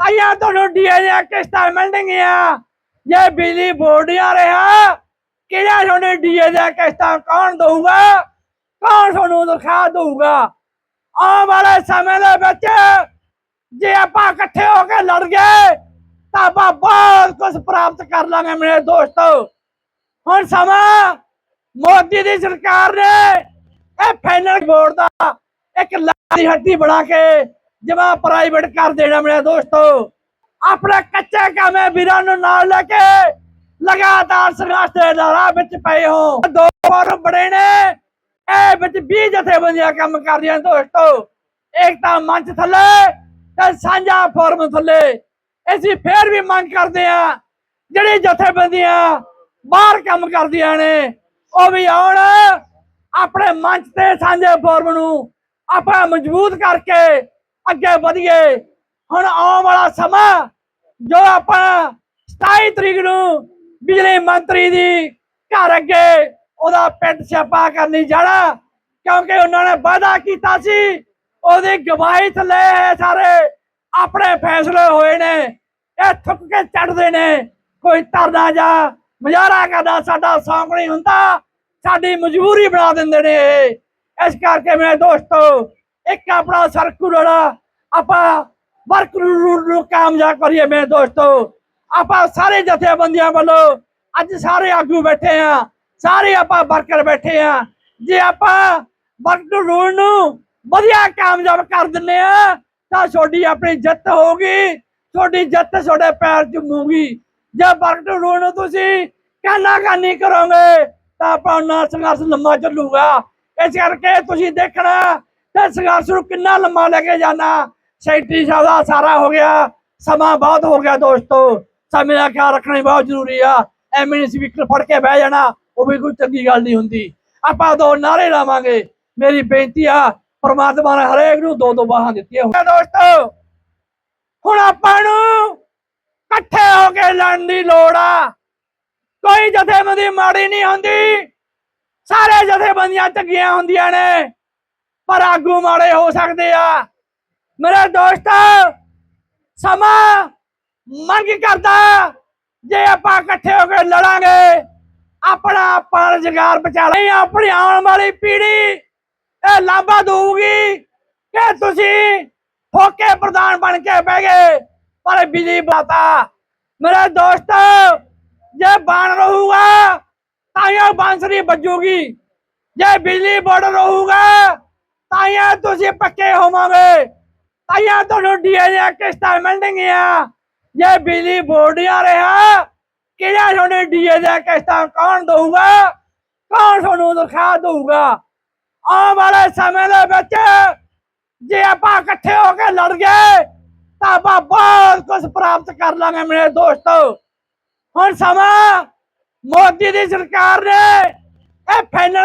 ਤਾਈਆਂ ਤੁਹਾਨੂੰ ਡੀਏ ਦੀਆਂ ਕਿਸ਼ਤਾਂ ਮਿਲਣਗੀਆਂ। ਜੇ ਬਿਜਲੀ ਬੋਰਡ ਆ ਰਿਹਾ, ਕਿਹੜਾ ਤੁਹਾਨੂੰ ਡੀਏ ਦੀਆਂ ਕਿਸ਼ਤਾਂ ਕੌਣ ਦਊਗਾ? ਕੌਣ ਤੁਹਾਨੂੰ ਦਿਖਾ ਦਊਗਾ? ਆਉਣ ਵਾਲੇ ਸਮੇਂ ਦੇ ਵਿੱਚ ਜੇ ਆਪਾਂ ਇਕੱਠੇ ਹੋ ਕੇ ਲੜ ਗਏ, ਤਾਂ ਆਪਾਂ ਬਹੁਤ ਕੁਝ ਪ੍ਰਾਪਤ ਕਰ ਲਾਂਗੇ ਮੇਰੇ ਦੋਸਤੋ। ਹੁਣ ਸਮਾਂ ਮੋਦੀ ਦੀ ਸਰਕਾਰ ਨੇ ਇਹ ਫਾਈਨਲ ਬੋਰਡ ਦਾ ਇੱਕ ਲਾਦੀ ਹੱਡੀ ਬਣਾ ਕੇ ਜਮਾ ਪ੍ਰਾਈਵੇਟ ਕਰ ਦੇਣਾ ਮੇਰੇ ਦੋਸਤੋ। ਆਪਣੇ ਕੱਚੇ ਕਾਮੇ ਵੀਰਾਂ ਨੂੰ ਨਾਲ ਲੈ ਕੇ ਲਗਾਤਾਰ ਸੰਘਰਸ਼ ਦੇ ਰਾਹ ਵਿੱਚ ਪਏ ਹੋ। ਦੋ ਵਾਰ ਬੜੇ ਨੇ। ਇਹ ਵਿੱਚ 20 ਜਥੇਬੰਦੀਆਂ ਕੰਮ ਕਰਦੀਆਂ ਦੋਸਤੋ। ਏਕਤਾ ਮੰਚ ਥੱਲੇ ਤੇ ਸਾਂਝਾ ਫੋਰਮ ਥੱਲੇ। ਅਸੀਂ ਫੇਰ ਵੀ ਮੰਗ ਕਰਦੇ ਆ ਜਿਹੜੀ ਜਥੇਬੰਦੀਆਂ ਬਾਹਰ ਕੰਮ ਕਰਦੀਆਂ ਨੇ, ਉਹ ਵੀ ਆਉਣ। ਆਪਣੇ ਮੰਚ ਤੇ ਸਾਂਝੇ ਫੋਰਮ ਨੂੰ ਆਪਾਂ ਮਜ਼ਬੂਤ ਕਰਕੇ ਅੱਗੇ ਵਧੀਏ। ਹੁਣ ਆਉਣ ਵਾਲਾ ਸਮਾਂ, ਜੋ ਆਪਾਂ 27 ਤਰੀਕ ਨੂੰ ਬਿਜਲੀ ਮੰਤਰੀ ਦੀ ਘਰ ਅੱਗੇ ਉਹਦਾ ਪਿੰਡ ਛਾਪਾ ਕਰਨੀ ਜਾਣਾ, ਕਿਉਂਕਿ ਉਹਨਾਂ ਨੇ ਵਾਅਦਾ ਕੀਤਾ ਸੀ, ਉਹਦੀ ਗਵਾਹੀ ਥੱਲੇ ਸਾਰੇ। ਆਪਣੇ ਫੈਸਲੇ ਹੋਏ ਨੇ, ਇਹ ਥੁੱਕ ਕੇ ਚੜਦੇ ਨੇ। ਕੋਈ ਧਰਨਾ ਜਾਂ ਮੁਜ਼ਾਹਰਾ ਕਰਨਾ ਸਾਡਾ ਸ਼ੌਂਕ ਨਹੀਂ ਹੁੰਦਾ, ਸਾਡੀ ਮਜਬੂਰੀ ਬਣਾ ਦਿੰਦੇ ਨੇ ਇਹ। ਇਸ ਕਰਕੇ ਮੇਰੇ ਦੋਸਤੋ, ਇੱਕ ਆਪਣਾ ਸਰਕੂਲਰ ਆਪਾਂ ਵਰਕ ਨੂੰ ਕਾਮਯਾਬ ਕਰੀਏ ਮੇਰੇ ਦੋਸਤੋ। ਆਪਾਂ ਸਾਰੇ ਜਥੇਬੰਦੀਆਂ ਵੱਲੋਂ ਅੱਜ ਸਾਰੇ ਆਗੂ ਬੈਠੇ ਆ, ਸਾਰੇ ਆਪਾਂ ਵਰਕਰ ਬੈਠੇ ਆ। ਜੇ ਆਪਾਂ ਵਰਕ ਰੂਲ ਨੂੰ ਵਧੀਆ ਕਾਮਯਾਬ ਕਰ ਦਿੰਨੇ ਆ, ਤਾਂ ਤੁਹਾਡੀ ਆਪਣੀ ਜਿੱਤ ਹੋਊਗੀ, ਤੁਹਾਡੀ ਜਿੱਤ ਤੁਹਾਡੇ ਪੈਰ ਚੁੰਮੂਗੀ ਜੇ ਵਰਕ ਰੂਲ ਨੂੰ ਤੁਸੀਂ ਕਾਨਾ ਕਾਨੀ ਕਰੋਗੇ, ਤਾਂ ਆਪਾਂ ਆਪਣਾ ਸੰਘਰਸ਼ ਲੰਮਾ ਚੱਲੂਗਾ। ਇਸ ਕਰਕੇ ਤੁਸੀਂ ਦੇਖਣਾ ਤੇ ਸੰਘਰਸ਼ ਨੂੰ ਕਿੰਨਾ ਲੰਮਾ ਲੈ ਕੇ ਜਾਣਾ ਸੈਕਟਰੀ ਸਾਹਿਬ ਦਾ ਸਾਰਾ ਹੋ ਗਿਆ। ਸਮਾਂ ਬਹੁਤ ਹੋ ਗਿਆ ਦੋਸਤੋ। ਸਮੇਂ ਦਾ ਖਿਆਲ ਰੱਖਣਾ ਬਹੁਤ ਜ਼ਰੂਰੀ ਆ। ਐਵੇਂ ਸਪੀਕਰ ਫੜ ਕੇ ਬਹਿ ਜਾਣਾ, ਉਹ ਵੀ ਕੋਈ ਚੰਗੀ ਗੱਲ ਨਹੀਂ ਹੁੰਦੀ। ਆਪਾਂ ਦੋ ਨਾਰੇ ਲਾਵਾਂਗੇ। ਮੇਰੀ ਬੇਨਤੀ ਆ, ਪਰਮਾਤਮਾ ਨੇ ਹਰੇਕ ਨੂੰ ਦੋ ਦੋ ਬਾਹਾਂ ਦਿੱਤੀਆਂ ਹੋਈਆਂ। ਦੋਸਤੋ, ਹੁਣ ਆਪਾਂ ਨੂੰ ਇਕੱਠੇ ਹੋ ਕੇ ਲੜਨ ਦੀ ਲੋੜ ਆ। ਕੋਈ ਜਥੇਬੰਦੀ ਮਾੜੀ ਨਹੀਂ ਹੁੰਦੀ। ਸਾਰੇ ਜਥੇਬੰਦੀਆਂ ਚੰਗੀਆਂ ਹੁੰਦੀਆਂ ਨੇ। ਪਰ ਆਗੂ ਮਾੜੇ ਹੋ ਸਕਦੇ ਆ। ਮੇਰੇ ਦੋਸਤੋ, ਸਮਾਂ ਮੰਗ ਕਰਦਾ ਜੇ ਆਪਾਂ ਇਕੱਠੇ ਹੋ ਕੇ ਲੜਾਂਗੇ, ਆਪਣਾ ਆਪਾਂ ਰੁਜ਼ਗਾਰ ਬਚਾ ਲਈ ਆਪਣੀ ਆਉਣ ਵਾਲੀ ਪੀੜ੍ਹੀ ਇਹ ਲਾਂਭਾ ਦਊਗੀ ਕਿ ਤੁਸੀਂ ਫੋਕੇ ਪ੍ਰਧਾਨ ਬਣ ਕੇ ਬਹਿ ਗਏ, ਪਰ ਬਿਜਲੀ ਬਾਤਾ ਮੇਰੇ ਦੋਸਤੋ, ਜੇ ਬਣ ਰਹੂਗਾ, ਤਾਂ ਇਹ ਬਾਂਸਰੀ ਵੱਜੂਗੀ। ਜੇ ਬਿਜਲੀ ਬੋਰਡ ਰਹੂਗਾ, ਤਾਂ ਇਹ ਤੁਸੀਂ ਪੱਕੇ ਹੋਵੋਗੇ। ਤਾਂ ਤੁਹਾਨੂੰ ਡੀਏ ਦੀਆਂ ਕਿਸ਼ਤਾਂ ਮਿਲਣਗੀਆਂ। ਜੇ ਬਿਜਲੀ ਬੋਰਡ ਆ ਰਿਹਾ, ਕਿਹੜਾ ਤੁਹਾਨੂੰ ਡੀਏ ਦੀਆਂ ਕਿਸ਼ਤਾਂ ਕੌਣ ਦਊਗਾ? ਕੌਣ ਤੁਹਾਨੂੰ ਦਿਖਾ ਦਊਗਾ? ਆਉਣ ਵਾਲੇ ਸਮੇਂ ਦੇ ਵਿੱਚ ਜੇ ਆਪਾਂ ਇਕੱਠੇ ਹੋ ਕੇ ਲੜ ਗਏ, ਤਾਂ ਆਪਾਂ ਬਹੁਤ ਕੁਝ ਪ੍ਰਾਪਤ ਕਰ ਲਾਂਗੇ ਮੇਰੇ ਦੋਸਤੋ। ਹੁਣ ਸਮਾਂ ਮੋਦੀ ਦੀ ਸਰਕਾਰ ਨੇ ਇਹ ਫਾਈਨਲ